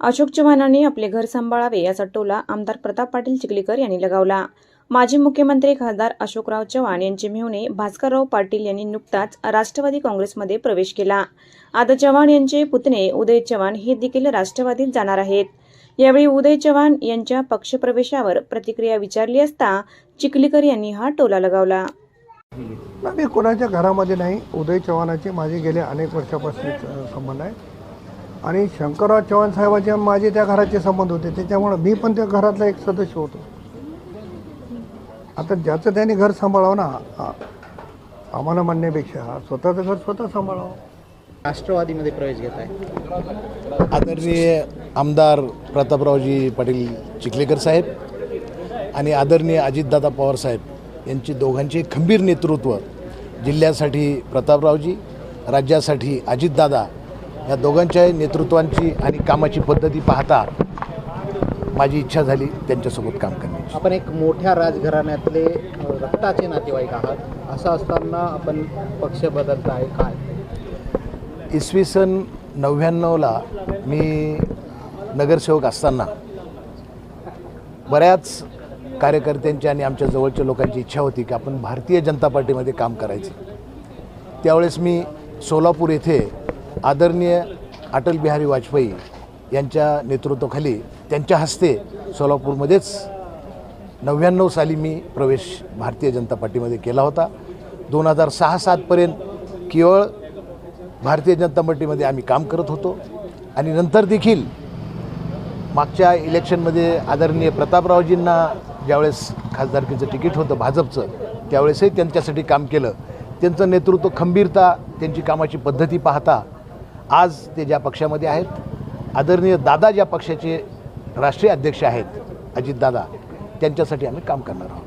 अशोक चव्हाणांनी आपले घर सांभाळावे याचा टोला आमदार प्रताप पाटील चिखलीकर यांनी लगावला. माजी मुख्यमंत्री खासदार अशोकराव चव्हाण यांचे मेहुणे भास्करराव पाटील यांनी नुकताच राष्ट्रवादी काँग्रेसमध्ये प्रवेश केला. आता चव्हाण यांचे पुतणे उदय चव्हाण हे देखील राष्ट्रवादीत जाणार आहेत. यावेळी उदय चव्हाण यांच्या पक्षप्रवेशावर प्रतिक्रिया विचारली असता चिखलीकर यांनी हा टोला लगावला. मी कोणाच्या घरामध्ये नाही उदय चव्हाणाचे माझे गेले अनेक वर्षापासून संबंध आहे. आणि शंकरराव चव्हाण साहेबाचे माझे त्या घराचे संबंध होते. त्याच्यामुळं मी पण त्या घरातला एक सदस्य होतो. आता ज्याचं त्याने घर सांभाळावं ना आम्हाला म्हणण्यापेक्षा स्वतःचं घर स्वतः सांभाळावं. राष्ट्रवादीमध्ये प्रवेश घेत आहे. आदरणीय आमदार प्रतापरावजी पाटील चिखलेकर साहेब आणि आदरणीय अजितदादा पवार साहेब यांची दोघांचे खंबीर नेतृत्व जिल्ह्यासाठी प्रतापरावजी राज्यासाठी अजितदादा या दोघांच्या नेतृत्वांची आणि कामाची पद्धती पाहता माझी इच्छा झाली त्यांच्यासोबत काम करण्याची. आपण एक मोठ्या राजघराण्यातले रक्ताचे नातेवाईक आहात. असं असताना आपण पक्ष बदलताय काय? इसवी सन नव्याण्णवला मी नगरसेवक असताना बऱ्याच कार्यकर्त्यांची आणि आमच्या जवळच्या लोकांची इच्छा होती की आपण भारतीय जनता पार्टीमध्ये काम करायचं. त्यावेळेस मी सोलापूर येथे आदरणीय अटल बिहारी वाजपेयी यांच्या नेतृत्वाखाली त्यांच्या हस्ते सोलापूरमध्येच नव्याण्णव साली मी प्रवेश भारतीय जनता पार्टीमध्ये केला होता. दोन हजार सहा सातपर्यंत केवळ भारतीय जनता पार्टीमध्ये आम्ही काम करत होतो. आणि नंतर देखील मागच्या इलेक्शनमध्ये आदरणीय प्रतापरावजींना ज्यावेळेस खासदारकीचं तिकीट होतं भाजपचं त्यावेळेसही त्यांच्यासाठी काम केलं. त्यांचं नेतृत्व खंबीरता त्यांची कामाची पद्धती पाहता आज ते ज्या पक्षामध्ये आहेत आदरणीय दादा ज्या पक्षाचे राष्ट्रीय अध्यक्ष आहेत अजितदादा त्यांच्यासाठी आम्ही काम करणार आहोत.